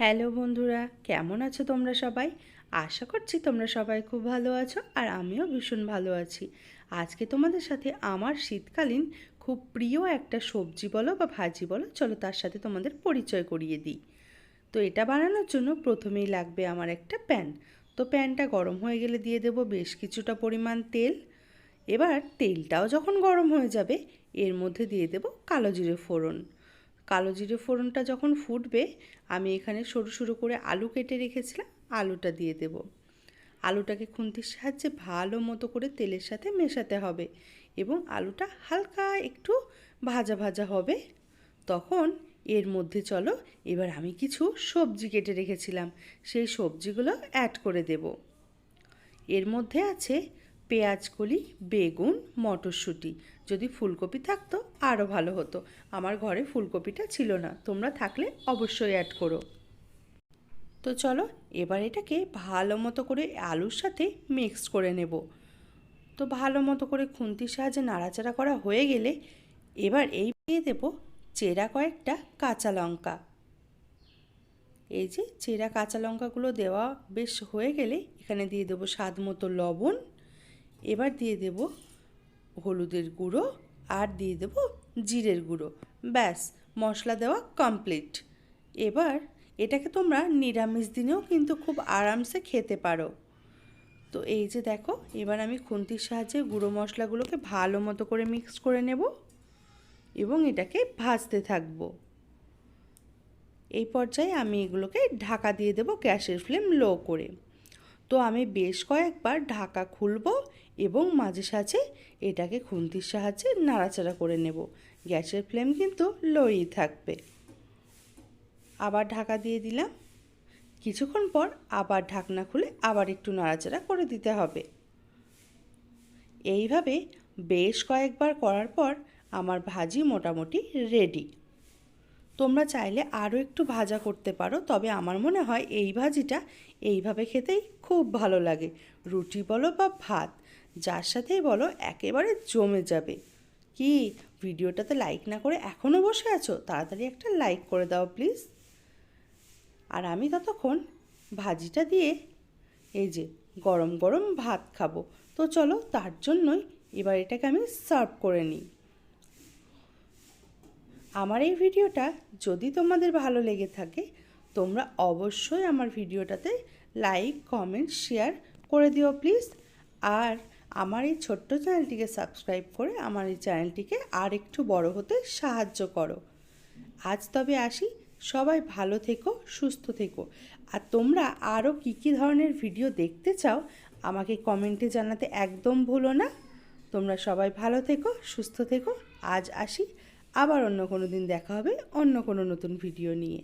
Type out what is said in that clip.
Hello বন্ধুরা, কেমন আছো তোমরা সবাই? আশা করছি তোমরা সবাই খুব ভালো আছো আর আমিও ভীষণ ভালো আছি। আজকে তোমাদের সাথে আমার শীতকালীন খুব প্রিয় একটা সবজি বলো বা ভাজি বলো, চলো তার সাথে তোমাদের পরিচয় করিয়ে দিই। তো এটা বানানোর জন্য প্রথমেই লাগবে আমার একটা প্যান। তো প্যানটা গরম হয়ে গেলে দিয়ে দেব বেশ কিছুটা পরিমাণ তেল। এবার তেলটাও যখন গরম হয়ে যাবে, এর মধ্যে দিয়ে দেব কালো জিরে ফোড়ন। কালো জিরে ফোড়নটা যখন ফুটবে, আমি এখানে সরু সরু করে আলু কেটে রেখেছিলাম, আলুটা দিয়ে দেব। আলুটাকে খুন্তির সাহায্যে ভালো মতো করে তেলের সাথে মেশাতে হবে এবং আলুটা হালকা একটু ভাজা ভাজা হবে। তখন এর মধ্যে চলো, এবার আমি কিছু সবজি কেটে রেখেছিলাম, সেই সবজিগুলো অ্যাড করে দেব। এর মধ্যে আছে পেঁয়াজকলি, বেগুন, মটরশুঁটি। যদি ফুলকপি থাকতো আরও ভালো হতো। আমার ঘরে ফুলকপিটা ছিল না। তোমরা থাকলে অবশ্যই অ্যাড করো। তো চলো, এবার এটাকে ভালো মতো করে আলুর সাথে মিক্স করে নেব। তো ভালো মতো করে খুন্তির সাহায্যে নাড়াচাড়া করা হয়ে গেলে, এবার এই দিয়ে দেবো চেরা কয়েকটা কাঁচা লঙ্কা। এই যে চেরা কাঁচা লঙ্কাগুলো দেওয়া বেশ হয়ে গেলে, এখানে দিয়ে দেবো স্বাদ মতো লবণ এবার দিয়ে দেব হলুদের গুঁড়ো আর দিয়ে দেব জিরের গুঁড়ো। ব্যাস, মশলা দেওয়া কমপ্লিট এবার এটাকে তোমরা নিরামিষ দিনেও কিন্তু খুব আরামসে খেতে পারো। তো এই যে দেখো, এবার আমি খুন্তির সাহায্যে গুঁড়ো মশলাগুলোকে ভালো মতো করে মিক্স করে নেব এবং এটাকে ভাজতে থাকব। এই পর্যায়ে আমি এগুলোকে ঢাকা দিয়ে দেবো গ্যাসের ফ্লেম লো করে। তো আমি বেশ কয়েকবার ঢাকা খুলব এবং মাঝে সাঝে এটাকে খুন্তির সাহায্যে নাড়াচাড়া করে নেব। গ্যাসের ফ্লেম কিন্তু লোই থাকবে। আবার ঢাকা দিয়ে দিলাম। কিছুক্ষণ পর আবার ঢাকনা খুলে আবার একটু নাড়াচাড়া করে দিতে হবে। এইভাবে বেশ কয়েকবার করার পর আমার ভাজি মোটামুটি রেডি। তোমরা চাইলে আরও একটু ভাজা করতে পারো, তবে আমার মনে হয় এই ভাজিটা এইভাবে খেতেই খুব ভালো লাগে। রুটি বলো বা ভাত, যার সাথেই বলো একেবারে জমে যাবে। কি? ভিডিওটাতে লাইক না করে এখনও বসে আছো? তাড়াতাড়ি একটা লাইক করে দাও প্লিজ। আর আমি ততক্ষণ ভাজিটা দিয়ে এই যে গরম গরম ভাত খাব। তো চলো তার জন্যই এবার এটাকে আমি সার্ভ করে নিই। আমার এই ভিডিওটা যদি তোমাদের ভালো লেগে থাকে, তোমরা অবশ্যই আমার ভিডিওটাতে লাইক, কমেন্ট, শেয়ার করে দিও প্লিজ। আর আমার এই ছোট্ট চ্যানেলটিকে সাবস্ক্রাইব করে আমার এই চ্যানেলটিকে আর একটু বড় হতে সাহায্য করো। আজ তবে আসি, সবাই ভালো থেকো, সুস্থ থেকো। আর তোমরা আরও কী কী ধরনের ভিডিও দেখতে চাও, আমাকে কমেন্টে জানাতে একদম ভুলো না। তোমরা সবাই ভালো থেকো, সুস্থ থেকো। আজ আসি আবার অন্য কোনো দিন দেখা হবে অন্য কোনো নতুন ভিডিও নিয়ে।